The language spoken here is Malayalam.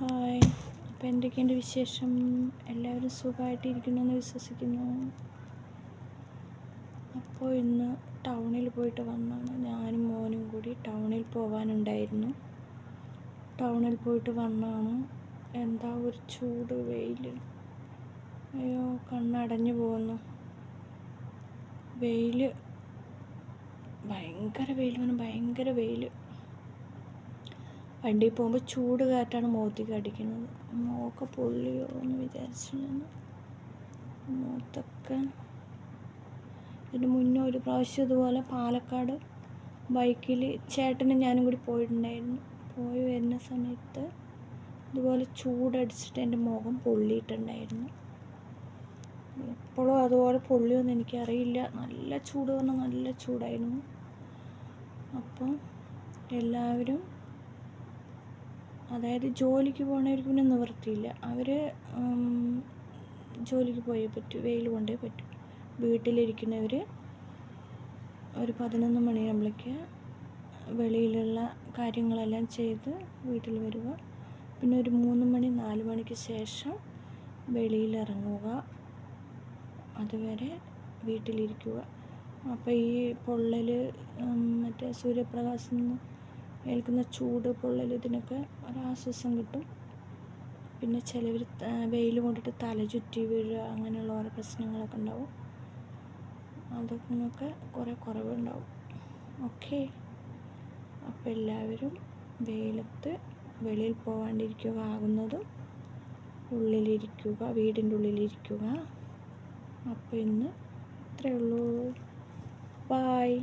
ഹായ്. അപ്പോൾ എന്തൊക്കെയുണ്ട് വിശേഷം? എല്ലാവരും എന്ന് വിശ്വസിക്കുന്നു. അപ്പോൾ ഇന്ന് ടൗണിൽ പോയിട്ട് വന്നാണ്. ഞാനും മോനും കൂടി ടൗണിൽ പോകാനുണ്ടായിരുന്നു ടൗണിൽ പോയിട്ട് വന്നാണ്. എന്താ ഒരു ചൂട് വെയിൽ അയ്യോ കണ്ണടഞ്ഞു പോകുന്നു. വെയിൽ ഭയങ്കര വെയിൽ വന്നു ഭയങ്കര വെയിൽ വണ്ടിയിൽ പോകുമ്പോൾ ചൂട് കാറ്റാണ് മുഖത്തേക്ക് അടിക്കുന്നത്. മുഖമൊക്കെ പൊള്ളിയോ എന്ന് വിചാരിച്ചു ഞാൻ മുഖത്തൊക്കെ ഇതിന് മുന്നേ ഒരു പ്രാവശ്യം ഇതുപോലെ പാലക്കാട് ബൈക്കിൽ ചേട്ടനും ഞാനും കൂടി പോയിട്ടുണ്ടായിരുന്നു. പോയി വരുന്ന സമയത്ത് ഇതുപോലെ ചൂടടിച്ചിട്ട് എന്റെ മുഖം പൊള്ളിയിട്ടുണ്ടായിരുന്നു. എപ്പോഴും അതുപോലെ പൊള്ളിയൊന്നും എനിക്കറിയില്ല. നല്ല ചൂട് പറഞ്ഞാൽ നല്ല ചൂടായിരുന്നു. അപ്പം എല്ലാവരും അതായത് ജോലിക്ക് പോകണവർക്ക് പിന്നെ നിവൃത്തിയില്ല. അവർ ജോലിക്ക് പോയേ പറ്റൂ വെയിൽ കൊണ്ടേ പറ്റൂ. വീട്ടിലിരിക്കുന്നവർ ഒരു പതിനൊന്ന് മണിയാകുമ്പോഴേക്ക് വെളിയിലുള്ള കാര്യങ്ങളെല്ലാം ചെയ്ത് വീട്ടിൽ വരിക. പിന്നെ ഒരു മൂന്ന് മണി നാല് മണിക്ക് ശേഷം വെളിയിലിറങ്ങുക. അതുവരെ വീട്ടിലിരിക്കുക. അപ്പോൾ ഈ പൊള്ളൽ മറ്റേ സൂര്യപ്രകാശം ഏൽക്കുന്ന ചൂട് പൊള്ളൽ ഇതിനൊക്കെ ഒരാശ്വാസം കിട്ടും. പിന്നെ ചിലവർ വെയിൽ കൊണ്ടിട്ട് തല ചുറ്റി വീഴുക അങ്ങനെയുള്ള ഓരോ പ്രശ്നങ്ങളൊക്കെ ഉണ്ടാവും. അതൊക്കെ കുറേ കുറവുണ്ടാവും. ഓക്കെ. അപ്പോൾ എല്ലാവരും വെയിലത്ത് വെളിയിൽ പോകാണ്ടിരിക്കുക ആകുന്നതും ഉള്ളിലിരിക്കുക വീടിന്റെ ഉള്ളിലിരിക്കുക. അപ്പോൾ ഇന്ന് ഇത്രയേ ഉള്ളൂ. ബായ്